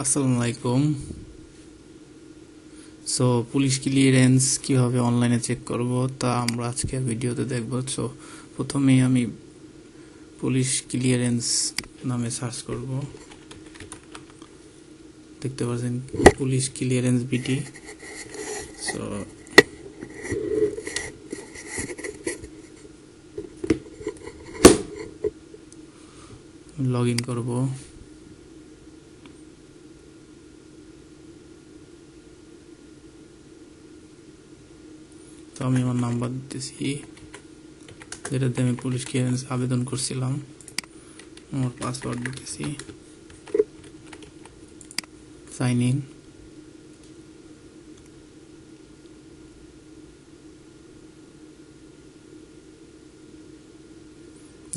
আসসালামু আলাইকুম। So police clearance কীভাবে অনলাইনে চেক করব তা আমরা আজকে ভিডিওতে দেখব। সো প্রথমেই আমি পুলিশ ক্লিয়ারেন্স নামে সার্চ করব। দেখতে পাচ্ছেন পুলিশ ক্লিয়ারেন্স বিটি সো লগ ইন করব। আমি আমার নাম্বার দিতেছি। যেটাতে আমি পুলিশ ক্লিয়ারেন্স আবেদন করছিলাম। আমার পাসওয়ার্ড দিতেছি। সাইন ইন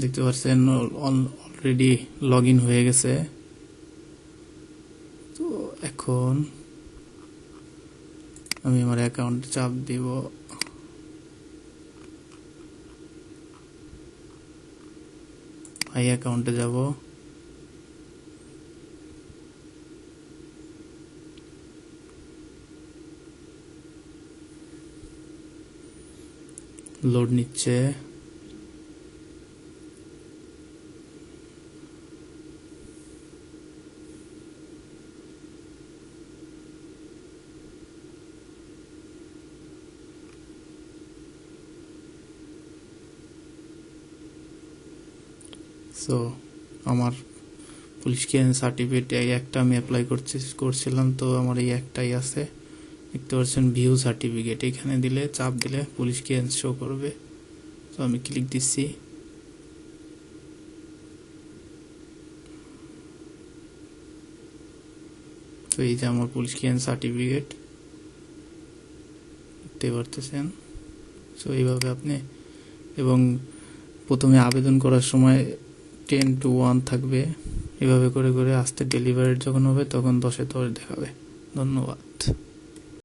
দেখতে পাচ্ছেন অলরেডি লগ ইন হয়ে গেছে। তো এখন আমি আমার অ্যাকাউন্টে চাপ দিব। আই অ্যাকাউন্টে যাব। লোড নিচ্ছে। সো আমার পুলিশ ক্লিয়ারেন্স সার্টিফিকেট এই একটা আমি অ্যাপ্লাই করছি, করছিলাম তো আমার এই একটাই আছে। দেখতে পাচ্ছেন ভিউ সার্টিফিকেট এখানে দিলে, চাপ দিলে পুলিশ ক্লিয়ারেন্স শো করবে। তো আমি ক্লিক দিচ্ছি। তো এই যে আমার পুলিশ ক্লিয়ারেন্স সার্টিফিকেট দেখতে পারতেছেন। সো এইভাবে আপনি, এবং প্রথমে আবেদন করার সময় টেন টু ওয়ান থাকবে। এভাবে করে করে আস্তে ডেলিভারি যখন হবে, তখন দশে দশ দেখাবে। ধন্যবাদ।